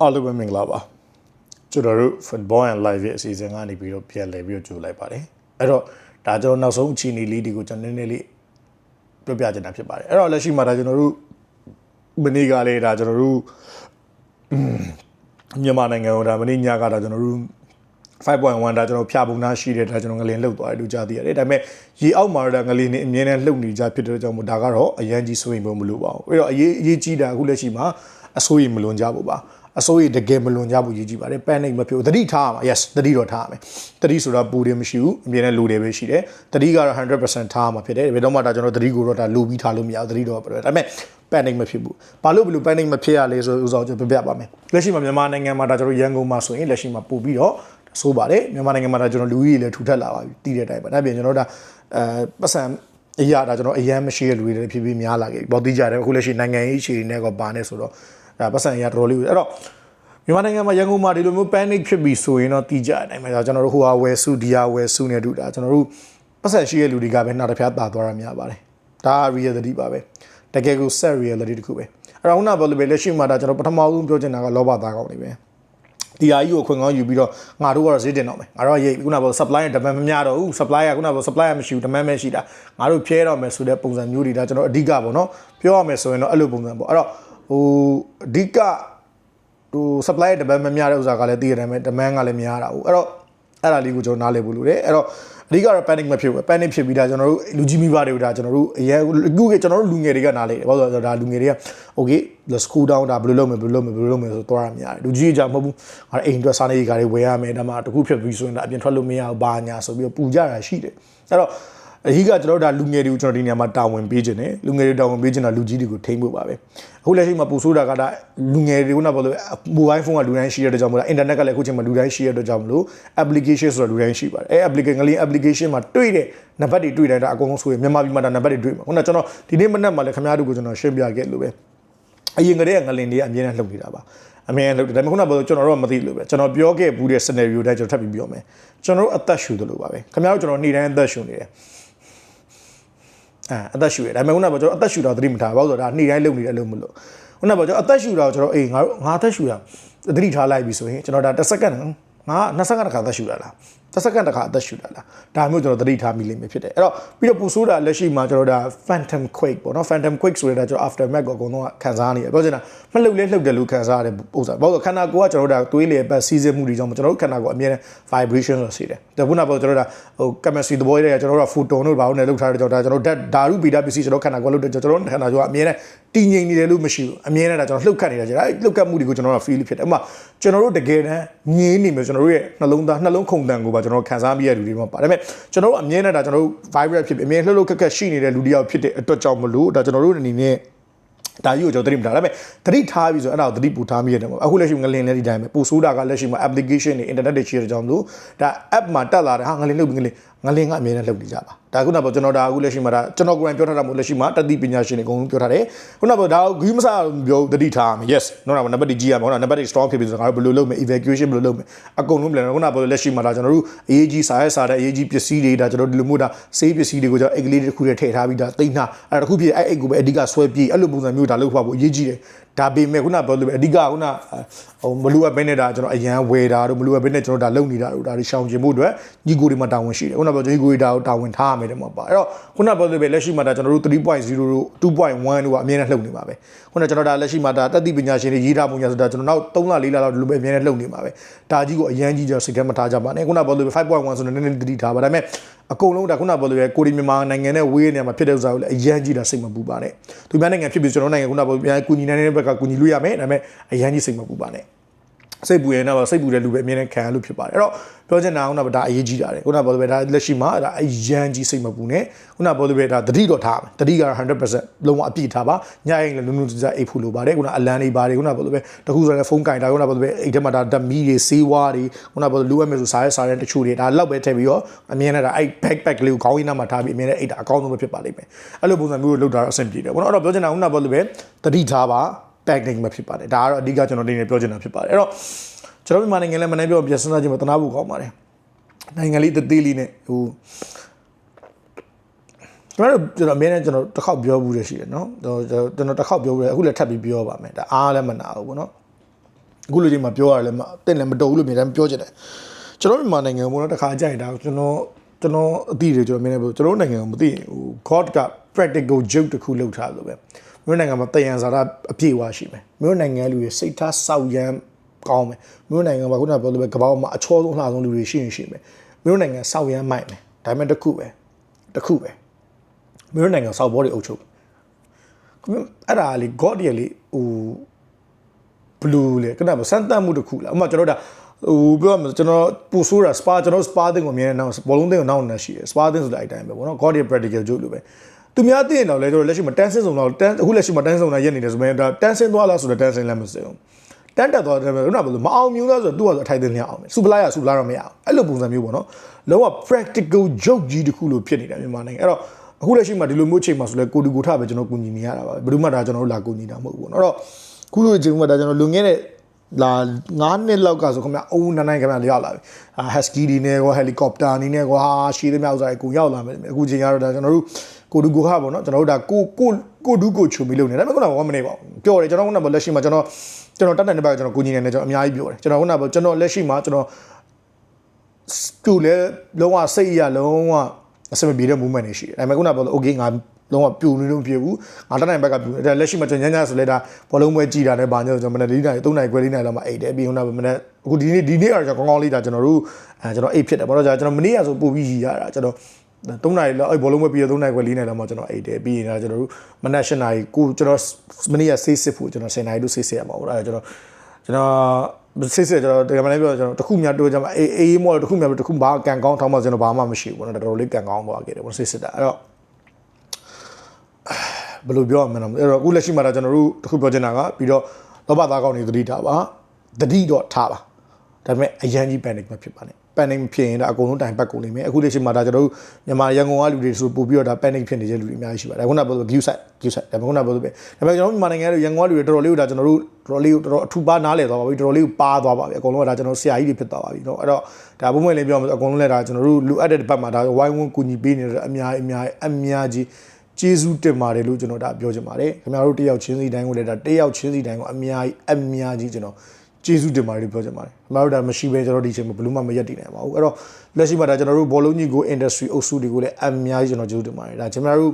အားလုံးပဲမင်္ဂလာပါကျွန်တော်တို့ football and live ရဲ့အစီအစဉ်ကနေပြီးတော့ပြန်လည်ပြီးတော့ကြိုလိုက်ပါတယ်အဲ့တော့ဒါကျွန်တော်နောက်ဆုံးအခြေအနေလေးတွေကိုကျွန်တော်နည်းနည်းလေးပြောပြချင်တာဖြစ်ပါတယ်အဲ့တော့လက်ရှိမှာဒါကျွန်တော်တို့မနေ့ကလေးဒါကျွန်တော်တို့မြန်မာနိုင်ငံကိုဒါမနေ့ညကဒါကျွန်တော်တို့5.1ဒါကျွန်တော်ဖြာပုံနာရှိတယ်ဒါကျွန်တော်ငလင်လှုပ်သွားတယ်လို့ကြားသိရတယ်ဒါပေမဲ့ရေအောက်မှာတော့ငလင်နေအမြဲတမ်းလှုပ်နေကြဖြစ်တဲ့ကြောင့်မို့ဒါကတော့အရန်ကြီးစိုးရင်မလို့ပါဘူးအဲ့တော့အရေးအရေးကြီးတာအခုလက်ရှိမှာအစိုးရမလွန်ကြဘူးပါ အစိုးရတကယ်မလွန်ကြဘူးရေးကြည့်ပါတယ် panic မဖြစ်ဘူးတတိထားရမှာ yes တတိတော့ထားရမယ်တတိဆိုတာပူတယ်မရှိဘူးအမြဲတမ်းလိုတယ်ပဲရှိတယ်တတိကတော့100%ထားရမှာဖြစ်တယ်ဘယ်တော့မှဒါကျွန်တော်တတိကိုတော့ဒါလိုပြီးထားလို့မရဘူးတတိတော့ဒါပေမဲ့ panic မဖြစ်ဘူးဘာလို့ဘလို့ panic မဖြစ်ရလဲဆိုဥစ္စာကျွန်တော်ပြပြပါမယ်လက်ရှိမှာမြန်မာနိုင်ငံမှာဒါကျွန်တော်ရန်ကုန်မှာဆိုရင်လက်ရှိမှာပို့ပြီးတော့ဆိုးပါတယ်မြန်မာနိုင်ငံမှာဒါကျွန်တော်လူကြီးတွေလည်းထူထပ်လာပါပြီတည်တဲ့အတိုင်းပါဒါပြင်ကျွန်တော်ဒါအဲပတ်စံအရာဒါကျွန်တော်အရန်မရှိတဲ့လူတွေလည်းဖြည်းဖြည်းများလာခဲ့ပြီဘောတိကြတယ်အခုလက်ရှိနိုင်ငံရေးအခြေအနေကပါနေဆိုတော့ ဒါပတ်စံအရာတော်တော်လေးအဲ့တော့မြန်မာနိုင်ငံမှာရန်ကုန်မှာဒီလိုမျိုး panic ဖြစ်ပြီးဆိုရင်တော့တီးကြတဲ့အတိုင်းပဲကျွန်တော်တို့ဟိုဟာဝယ်စုဒီဟာဝယ်စုနေတူတာကျွန်တော်တို့ပတ်စံရှိတဲ့လူတွေကပဲနောက်တစ်ဖျားတာသွားရများပါတယ်ဒါ reality ပါပဲတကယ်ကို set reality တခုပဲအဲ့တော့ခုနကပြောလို့ပဲလက်ရှိမှာဒါကျွန်တော်ပထမဆုံးပြောချင်တာကလောဘသားကောင်းနေပဲဒီအားကြီးကိုခွင့်ကောင်းယူပြီးတော့ငါတို့ကတော့ဈေးတင်တော့မယ်ငါတို့ကရေးခုနကပြော supply နဲ့ demand မမျှတော့ဘူး supply ကခုနကပြော supply ကမရှိဘူး demand ပဲရှိတာငါတို့ဖြဲတော့မယ်ဆိုတဲ့ပုံစံမျိုးတွေဒါကျွန်တော်အဓိကပေါ့နော်ပြောရမယ်ဆိုရင်တော့အဲ့လိုပုံစံပေါ့အဲ့တော့ ဟိုအဓိကဟို supply နဲ့ demand မမျှတဲ့ဥစ္စာကလည်းသိရတယ်မယ် demand ကလည်းများတာဟုတ်အဲ့တော့အဲ့ဒါလေးကိုကျွန်တော်နားလည်ဖို့လိုတယ်အဲ့တော့အဓိကတော့ panic မဖြစ်ဘူး panic ဖြစ်ပြီးဒါကျွန်တော်တို့လူကြီးမိဘတွေကဒါကျွန်တော်တို့အရင်အခုကကျွန်တော်တို့လူငယ်တွေကနားလေတယ်ဘာလို့လဲဆိုတော့ဒါလူငယ်တွေက okay let's cool down ဒါဘယ်လိုလုပ်မယ်ဘယ်လိုလုပ်မယ်ဘယ်လိုလုပ်မယ်ဆိုတော့ရမှာရတယ်လူကြီးကမဟုတ်ဘူးအဲ့အိမ်အတွက်စားနေကြတွေဝယ်ရမယ်ဒါမှတခုဖြစ်ပြီးဆိုရင်ဒါအပြင်ထွက်လို့မရဘူးဘာညာဆိုပြီးတော့ပူကြတာရှိတယ်အဲ့တော့ အကြီးကကျွန်တော်တို့ဒါလူငယ်တွေကိုကျွန်တော်ဒီနေရာမှာတာဝန်ပေးခြင်းတယ်လူငယ်တွေတာဝန်ပေးခြင်းတာလူကြီးတွေကိုထိမ့်ဖို့ပါပဲအခုလက်ရှိမှာပူဆိုးတာကဒါလူငယ်တွေကဘာလို့မိုဘိုင်းဖုန်းကလူတိုင်းရှိရတဲ့ကြောင့်မလို့အင်တာနက်ကလည်းအခုချိန်မှာလူတိုင်းရှိရတဲ့ကြောင့်မလို့ application ဆိုတာလူတိုင်းရှိပါတယ်အဲ application ကလေး application မှာတွေ့တဲ့နံပါတ်တွေတွေ့တိုင်းဒါအကုန်လုံးဆိုရင်မြန်မာပြည်မှာဒါနံပါတ်တွေတွေ့မှာခုနကကျွန်တော်ဒီနေ့မနက်မှာလည်းခင်ဗျားတို့ကိုကျွန်တော်ရှင်းပြခဲ့လို့ပဲအရင်ကတည်းကငလင်တွေကအမြဲတမ်းလှုပ်နေတာပါအမြဲလှုပ်တယ်ဒါပေမဲ့ခုနကပြောကျွန်တော်တို့ကမသိလို့ပဲကျွန်တော်ပြောခဲ့ဘူးတဲ့ scenario တိုင်းကျွန်တော်ထပ်ပြီးပြောမယ်ကျွန်တော်တို့အသက်ရှူတယ်လို့ပါပဲခင်ဗျားတို့ကျွန်တော်နေ့တိုင်းအသက်ရှူနေတယ် အဲအသက်ရှူရဒါပေမဲ့ခုနကကျွန်တော်အသက်ရှူတာသတိမထားဘူးဆိုတော့ဒါနေ့တိုင်းလုပ်နေတယ်လို့မလို့ခုနကကျွန်တော်အသက်ရှူတာကိုကျွန်တော်အေးငါငါအသက်ရှူရသတိထားလိုက်ပြီဆိုရင်ကျွန်တော်ဒါတစ်စက္ကန့်ငါ20စက္ကန့်တစ်ခါအသက်ရှူတာလား တစ်စက္ကန့်တစ်ခါအသက်ရှူတာလားဒါမျိုးကျွန်တော်သတိထားမိလိမ့်မယ်ဖြစ်တယ်အဲ့တော့ပြီးတော့ပူဆိုးတာလက်ရှိမှာကျွန်တော်ဒါ phantom quake ပေါ့နော် phantom quake ဆိုတဲ့ဒါကျွန်တော် aftermath ကိုအကုန်လုံးခံစားနေရပြောချင်တာမလှုပ်လဲလှုပ်တယ်လို့ခံစားရတဲ့ပုံစံဘာလို့ခန္ဓာကိုယ်ကကျွန်တော်တို့ဒါသွေးလေပတ်စီးစင်းမှုတွေကြောင့်ကျွန်တော်တို့ခန္ဓာကိုယ်အမြဲတမ်း vibration လို့ရှိတယ်ဒါခုနကပြောကျွန်တော်တို့ဒါဟို chemistry သဘောတွေကကျွန်တော်တို့က photon တို့ဘာလို့လဲလှုပ်ထားတဲ့ကြောင့်ဒါကျွန်တော်ဓာတ်ဓာတုဗီဒပစ္စည်းကျွန်တော်ခန္ဓာကိုယ်လှုပ်တဲ့ကျွန်တော်တို့ခန္ဓာကိုယ်ကအမြဲတမ်းတည်ငြိမ်နေတယ်လို့မရှိဘူးအမြဲတမ်းဒါကျွန်တော်လှုပ်ခတ်နေတာကျွန်တော်လှုပ်ခတ်မှုတွေကိုကျွန်တော်တို့ feel ဖြစ်တယ်ဥပမာကျွန်တော်တို့တကယ်တမ်းငြင်းနေမယ်ကျွန်တော်တို့ရဲ့နှလုံးသားနှလုံးခုန်တန်ကိုပါကျွန်တော်ခံစားမိရတဲ့လူတွေမှာပါဒါပေမဲ့ကျွန်တော်တို့အမြဲတမ်းဒါကျွန်တော်တို့ vibrate ဖြစ်ပြီးအမြဲလှုပ်လှုပ်ခက်ခက်ရှိနေတဲ့လူတယောက်ဖြစ်တဲ့အတွက်ကြောင့်မလို့ဒါကျွန်တော်တို့အနေနဲ့ဒါကြီးကိုကျွန်တော်သတိမထားဒါပေမဲ့သတိထားပြီဆိုအဲ့ဒါကိုသတိပူထားမိရတယ်ပေါ့အခုလက်ရှိငလင်လည်းဒီတိုင်းပဲပူဆိုးတာကလက်ရှိမှာ application တွေ internet တွေရှိတဲ့ကြောင့်လို့ဒါ app မှာတက်လာတယ်ဟာငလင်လုပ်ပြီးငလင် ငလင်ကအမြဲတမ်းလုပ်နေကြပါဒါခုနကကျွန်တော်ဒါအခုလက်ရှိမှာဒါကျွန်တော်ကိုယ်တိုင်ပြောထားတာမဟုတ်လက်ရှိမှာတတိပညာရှင်တွေအကုန်လုံးပြောထားတယ်ခုနကဒါဂီးမစားပြောသတိထားမယ် yes နော်နံပါတ်ကြီးရမယ်ဟုတ်လားနံပါတ် strong ဖြစ်ပြီဆိုတော့ငါတို့ဘယ်လိုလုပ်မယ် evacuation ဘယ်လိုလုပ်မယ်အကုန်လုံးပြန်ခုနကပြောလက်ရှိမှာဒါကျွန်တော်တို့အရေးကြီးစားရစားတဲ့အရေးကြီးပစ္စည်းတွေဒါကျွန်တော်ဒီလိုမျိုးဒါစေးပစ္စည်းတွေကိုကျွန်တော်အိတ်ကလေးတစ်ခုတည်းထည့်ထားပြီးဒါတိတ်နှအဲ့တခုဖြစ်အဲ့အိတ်ကိုပဲအဓိကဆွဲပြေးအဲ့လိုပုံစံမျိုးဒါလုပ်ဖို့အရေးကြီးတယ် ဒါပေမဲ့ခုနပြောလို့အဓိကခုနဟိုမလူအပ်ဘဲနဲ့ဒါကျွန်တော်အရန်ဝယ်တာတို့မလူအပ်ဘဲနဲ့ကျွန်တော်ဒါလုပ်နေတာတို့ဒါတွေရှောင်ကျင်ဖို့အတွက်ညီကိုတွေမှာတာဝန်ရှိတယ်ခုနပြောညီကိုတွေဒါကိုတာဝန်ထားရမယ်တဲ့မှာပါအဲ့တော့ခုနပြောလို့ပဲလက်ရှိမှာဒါကျွန်တော်တို့3.0တို့2.1တို့ကအမြဲတမ်းလှုပ်နေပါပဲခုနကျွန်တော်ဒါလက်ရှိမှာဒါတက်တိပညာရှင်တွေရေးထားပုံညာဆိုတာကျွန်တော်နောက်3လ4လလောက်ဒီလိုပဲအမြဲတမ်းလှုပ်နေပါပဲဒါကြီးကိုအရန်ကြီးကြစိတ်ထဲမှာထားကြပါနဲ့ခုနပြောလို့5.1ဆိုတော့နည်းနည်းတတိထားပါဒါပေမဲ့အကုန်လုံးဒါခုနပြောလို့ရကိုရီမြန်မာနိုင်ငံနဲ့ဝေးနေမှာဖြစ်တဲ့ဥစ္စာကိုလည်းအရန်ကြီးတာစိတ်မပူပါနဲ့သူများနိုင်ငံဖြစ်ပြီးကျွန်တော်နိုင်ငံခုနပြောပြန်ကူညီနေတဲ့ဘက်ကကူညီလို့ရမယ်ဒါပေမဲ့အရန်ကြီးစိတ်မပူပါနဲ့ စိတ်ပူရင်တော့စိတ်ပူတဲ့လူပဲအမြဲတမ်းခံရလို့ဖြစ်ပါတယ်အဲ့တော့ပြောချင်တာကဒါအရေးကြီးတာတယ်ခုနပြောလို့ပဲဒါလက်ရှိမှာဒါအရန်ကြီးစိတ်မပူနဲ့ခုနပြောလို့ပဲဒါတတိတော့ထားမယ်တတိကတော့100%လုံးဝအပြည့်ထားပါညရင်လည်းလုံးလုံးစစအိတ်ဖို့လိုပါတယ်ခုနအလန်တွေပါတယ်ခုနပြောလို့ပဲတခုဆိုရင်ဖုန်းကင်တာခုနပြောလို့ပဲအိတ်ထဲမှာဒါဓမီတွေစေးဝါးတွေခုနပြောလို့လူရမယ်ဆိုစားရဲစားရဲတချို့တွေဒါလောက်ပဲထည့်ပြီးတော့အမြင်နဲ့ဒါအဲ့ backpack လေးကိုခေါင်းရင်းနားမှာထားပြီးအမြင်နဲ့အိတ်တာအကောင်းဆုံးပဲဖြစ်ပါလိမ့်မယ်အဲ့လိုပုံစံမျိုးကိုလုပ်တာတော့အဆင်ပြေတယ်ခုနအဲ့တော့ပြောချင်တာခုနပြောလို့ပဲတတိထားပါ packing ပဲဖြစ်ပါတယ်ဒါကတော့အဓိကကျွန်တော်ဒီနေ့ပြောချင်တာဖြစ်ပါတယ်အဲ့တော့ကျွန်တော်မြန်မာနိုင်ငံလည်းမနေ့ပြောပြစဉ်းစားကြည့်မတနာဖို့ကောင်းပါတယ်နိုင်ငံလေးတသေးလေးနဲ့ဟိုကျွန်တော်ကျွန်တော်အမြဲတမ်းကျွန်တော်တစ်ခေါက်ပြောဘူးရရှိတယ်နော်ကျွန်တော်ကျွန်တော်တစ်ခေါက်ပြောဘူးရအခုလည်းထပ်ပြီးပြောပါမယ်ဒါအားလည်းမနာဘူးပေါ့နော်အခုလိုချိန်မှာပြောရတယ်လည်းမအင့်လည်းမတော်ဘူးလို့မြေတိုင်းပြောချင်တယ်ကျွန်တော်မြန်မာနိုင်ငံကတော့တစ်ခါကြိုက်တာကျွန်တော်ကျွန်တော်အသိတွေကျွန်တော်မြင်နေပြီကျွန်တော်နိုင်ငံကမသိဟို God က practical joke တစ်ခုလုပ်ထားလို့ပဲ မြို့နိုင်ငံမှာတယံဇာတာအပြည့်အဝရှိမယ်မြို့နိုင်ငံလူတွေစိတ်ထားစောက်ရမ်းကောင်းမယ်မြို့နိုင်ငံမှာခုနကပြောလို့ပဲကမ္ဘာမှာအချောဆုံးအလှဆုံးလူတွေရှိရင်ရှိမယ်မြို့နိုင်ငံစောက်ရမ်းမိုက်မယ်ဒါပေမဲ့တစ်ခုပဲတစ်ခုပဲမြို့နိုင်ငံစောက်ဘောတွေအုပ်ချုပ်အဲ့ဒါလေ God ရဲ့လေဟို blue လေကနမစမ်းတတ်မှုတစ်ခုလားဥပမာကျွန်တော်ဒါဟိုပြောရမလို့ကျွန်တော်ပူဆိုးတာ spa ကျွန်တော် spa တင်ကိုအမြဲတမ်းနောက်ဘောလုံးတင်ကိုနောက်နေရှိတယ် spa တင်ဆိုတဲ့အတိုင်းပဲပေါ့နော် god ရဲ့ practical joke လို့ပဲ သူများသိရင်တော့လေကျွန်တော်လက်ရှိမှာတန်းစင်းစုံတော့တန်းအခုလက်ရှိမှာတန်းစုံတာရက်နေတယ်ဆိုပေမဲ့ဒါတန်းစင်းသွားလားဆိုတော့တန်းစင်းလည်းမစင်းဘူးတန်းတက်သွားတယ်ပဲခုနကဘယ်လိုမအောင်မြင်လားဆိုတော့သူ့ကအထိုက်တင်လျအောင်စူပလာရစူပလာတော့မရအောင်အဲ့လိုပုံစံမျိုးပေါ့နော်လုံးဝ practical joke ကြီးတစ်ခုလို့ဖြစ်နေတာမြန်မာနိုင်ငံအဲ့တော့အခုလက်ရှိမှာဒီလိုမျိုးချိန်မှာဆိုလဲကိုတူကိုထပဲကျွန်တော်ကူညီနေရတာပါဘယ်သူမှဒါကျွန်တော်တို့လာကူညီတာမဟုတ်ဘူးပေါ့နော်အဲ့တော့ခုလိုချိန်မှာဒါကျွန်တော်လွန်ခဲ့တဲ့ လာ9နှစ်လောက်ကဆိုခင်ဗျအုံးနိုင်ခင်ဗျရောက်လာပြီအာ husky ဒီနဲ့ကော helicopter အနေနဲ့ကောဟာရှိသမျှဥစ္စာတွေကိုရောက်လာမယ်အခုချိန်ကတော့ဒါကျွန်တော်တို့ကိုဒူကိုဟာပေါ့နော်ကျွန်တော်တို့ဒါကိုကိုကိုဒူကိုချုံပြီးလုပ်နေတယ်ဒါပေမဲ့ခုနကဘာမနေပါဘူးပြောတယ်ကျွန်တော်ခုနကလက်ရှိမှာကျွန်တော်ကျွန်တော်တတ်တဲ့ဘက်ကကျွန်တော်ကိုကြီးနေတယ်ကျွန်တော်အများကြီးပြောတယ်ကျွန်တော်ခုနကကျွန်တော်လက်ရှိမှာကျွန်တော်တူလဲလုံးဝစိတ်ရလုံးဝအစမပြေတဲ့ movement တွေရှိတယ်ဒါပေမဲ့ခုနကပြောလို့ okay ငါ လုံးဝပြူနေလို့မဖြစ်ဘူးငါတက်နိုင်ဘက်ကပြူဒါလက်ရှိမှာကျွန်တော်ညညဆိုလဲဒါဘောလုံးပွဲကြည်တာနဲ့ဗာညကျွန်တော်မနေ့၄နိုင်၃နိုင်ခွဲ၄နိုင်လောက်မှအိတ်တယ်ပြီးခုနကမနေ့အခုဒီနေ့ဒီနေ့ကတော့ကျွန်တော်ကောင်းကောင်းလေးဒါကျွန်တော်တို့အဲကျွန်တော်အိတ်ဖြစ်တယ်ဘာလို့လဲကျွန်တော်မနေ့ကဆိုပို့ပြီးရည်ရတာကျွန်တော်၃နိုင်လောက်အဲ့ဘောလုံးပွဲပြီးတော့၃နိုင်ခွဲ၄နိုင်လောက်မှကျွန်တော်အိတ်တယ်ပြီးရင်ဒါကျွန်တော်တို့မနက်၈နိုင်ကိုကျွန်တော်မနေ့ကဆေးစစ်ဖို့ကျွန်တော်10နိုင်လို့ဆေးစစ်ရမှာဟုတ်လားကျွန်တော်ကျွန်တော်စစ်စစ်ကျွန်တော်ဒီကမလေးပြောကျွန်တော်တခုမြတ်တိုးကြမှာအေးအေးမောတခုမြတ်တခုဘာကန်ကောင်းထောင်းမှကျွန်တော်ဘာမှမရှိဘူးပေါ့နော်တော်တော်လေးကန်ကောင်းသွားခဲ့တယ်ပေါ့စစ်စစ်တာအဲ့တော့ ဘယ်လိုပြောရမလဲအဲ့တော့အခုလက်ရှိမှာတော့ကျွန်တော်တို့တခုပြောချင်တာကပြီးတော့လောဘသားကောင်းနေသတိထားပါသတိတော့ထားပါဒါပေမဲ့အရန်ကြီး panic မဖြစ်ပါနဲ့ panic ဖြစ်ရင်ဒါအကုန်လုံးတိုင်ပတ်ကုန်နေမယ်အခုလက်ရှိမှာဒါကျွန်တော်တို့မြန်မာရန်ကုန်ကလူတွေဆိုပို့ပြီးတော့ဒါ panic ဖြစ်နေတဲ့လူတွေအများကြီးရှိပါတယ်ခုနကပြောလို့ view site view site ဒါပေမဲ့ခုနကပြောလို့ပဲဒါပေမဲ့ကျွန်တော်တို့မြန်မာနိုင်ငံရဲ့ရန်ကုန်ကလူတွေတော်တော်လေးကိုဒါကျွန်တော်တို့တော်တော်လေးကိုတော်တော်အထူပါနားလည်သွားပါပြီတော်တော်လေးကိုပါသွားပါပြီအကုန်လုံးကဒါကျွန်တော်ဆရာကြီးတွေဖြစ်သွားပါပြီเนาะအဲ့တော့ဒါပုံမှန်လေးပြောမှာအကုန်လုံးလည်းဒါကျွန်တော်တို့လူအပ်တဲ့ဘက်မှာဒါဝိုင်းဝန်းကူညီပေးနေတဲ့အများအများအများကြီး ကျေးဇူးတင်ပါတယ်လို့ကျွန်တော်ဒါပြောချင်ပါတယ်ခင်ဗျားတို့တယောက်ချင်းစီတိုင်းကိုလည်းဒါတယောက်ချင်းစီတိုင်းကိုအများကြီးအများကြီးကျွန်တော်ကျေးဇူးတင်ပါတယ်လို့ပြောချင်ပါတယ်ခင်ဗျားတို့ဒါမရှိဘဲကျွန်တော်ဒီချိန်မှာဘယ်လို့မှမရက်တည်နိုင်ပါဘူးအဲ့တော့လက်ရှိမှာဒါကျွန်တော်တို့ဘောလုံးကြီးကို industry အုပ်စုတွေကိုလည်းအများကြီးကျွန်တော်ကျေးဇူးတင်ပါတယ်ဒါကျွန်တော်တို့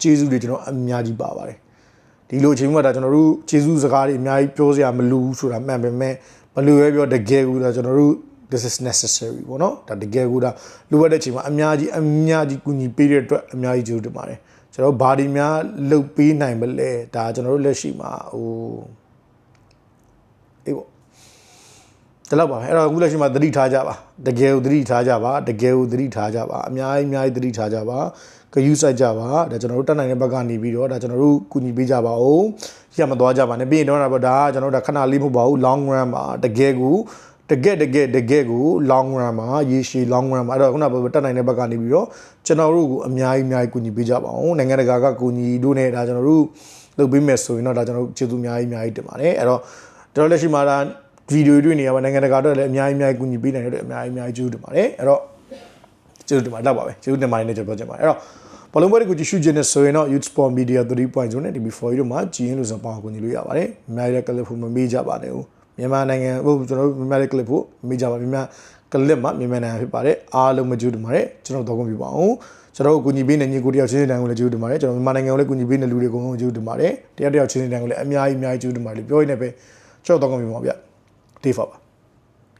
ကျေးဇူးတွေကျွန်တော်အများကြီးပါပါတယ်ဒီလိုအချိန်မှာဒါကျွန်တော်တို့ကျေးဇူးစကားတွေအများကြီးပြောစရာမလိုဘူးဆိုတာမှန်ပေမဲ့ဘယ်လိုပဲပြောတကယ်ကူဒါကျွန်တော်တို့ this is necessary ပေါ့နော်ဒါတကယ်ကူဒါလိုအပ်တဲ့ချိန်မှာအများကြီးအများကြီးကူညီပေးတဲ့အတွက်အများကြီးကျေးဇူးတင်ပါတယ်ကျွန်တော်ဘာဒီများလှုပ်ပေးနိုင်မလဲဒါကျွန်တော်တို့လက်ရှိမှာဟိုအေးပေါ့ဒီလောက်ပါပဲအဲ့တော့အခုလက်ရှိမှာသတိထားကြပါတကယ်ကိုသတိထားကြပါတကယ်ကိုသတိထားကြပါအများကြီးအများကြီးသတိထားကြပါဂယူးဆိုင်ကြပါဒါကျွန်တော်တို့တက်နိုင်တဲ့ဘက်ကနေပြီးတော့ဒါကျွန်တော်တို့ကူညီပေးကြပါဦးရမသွားကြပါနဲ့ပြီးရင်တော့ဒါဒါကျွန်တော်တို့ဒါခဏလေးမဟုတ်ပါဘူး long run ပါတကယ်ကို တကယ်တကယ်တကယ်ကို long run မှာရေရှည် long run မှာအဲ့တော့ခုနကတက်နိုင်တဲ့ဘက်ကနေပြီးတော့ကျွန်တော်တို့ကိုအများကြီးအများကြီးကူညီပေးကြပါဦးနိုင်ငံတကာကကူညီတို့နဲ့ဒါကျွန်တော်တို့လုပ်ပေးမယ်ဆိုရင်တော့ဒါကျွန်တော်တို့ကျေးဇူးအများကြီးအများကြီးတင်ပါတယ်အဲ့တော့ကျွန်တော်လက်ရှိမှာဒါဗီဒီယိုတွေ့နေရပါနိုင်ငံတကာတော့လည်းအများကြီးအများကြီးကူညီပေးနိုင်တဲ့အများကြီးအများကြီးကျေးဇူးတင်ပါတယ်အဲ့တော့ကျေးဇူးတင်ပါတယ်တော့ပါပဲကျေးဇူးတင်ပါတယ်နဲ့ကျွန်တော်ပြောချင်ပါတယ်အဲ့တော့ဘလုံးပွဲကိုကြည့်ရှုခြင်းနဲ့ဆိုရင်တော့ Youth Sport Media 3.0နဲ့ DB4 တို့မှာကြည်ရင်လို့ဆိုပါအောင်ကူညီလို့ရပါတယ်အများကြီးကလစ်ဖို့မမေ့ကြပါနဲ့ဦး မြန်မာနိုင်ငံဟိုကျွန်တော်တို့မြန်မာကလစ်ဖို့မမေ့ကြပါမြန်မာကလစ်မှာမြန်မာနိုင်ငံဖြစ်ပါတယ်အားလုံးမကြည့်တင်ပါတယ်ကျွန်တော်တော့ကုန်ပြပါအောင်ကျွန်တော်တို့ကူညီပေးနေညီကိုတယောက်ချင်းတိုင်းကိုလည်းကျေးဇူးတင်ပါတယ်ကျွန်တော်မြန်မာနိုင်ငံကိုလည်းကူညီပေးနေလူတွေအကုန်လုံးကျေးဇူးတင်ပါတယ်တယောက်တယောက်ချင်းတိုင်းကိုလည်းအများကြီးအများကြီးကျေးဇူးတင်ပါတယ်ပြောရင်းနဲ့ပဲကျွန်တော်တော့ကုန်ပြပါဗျတေးဖောက်ပါ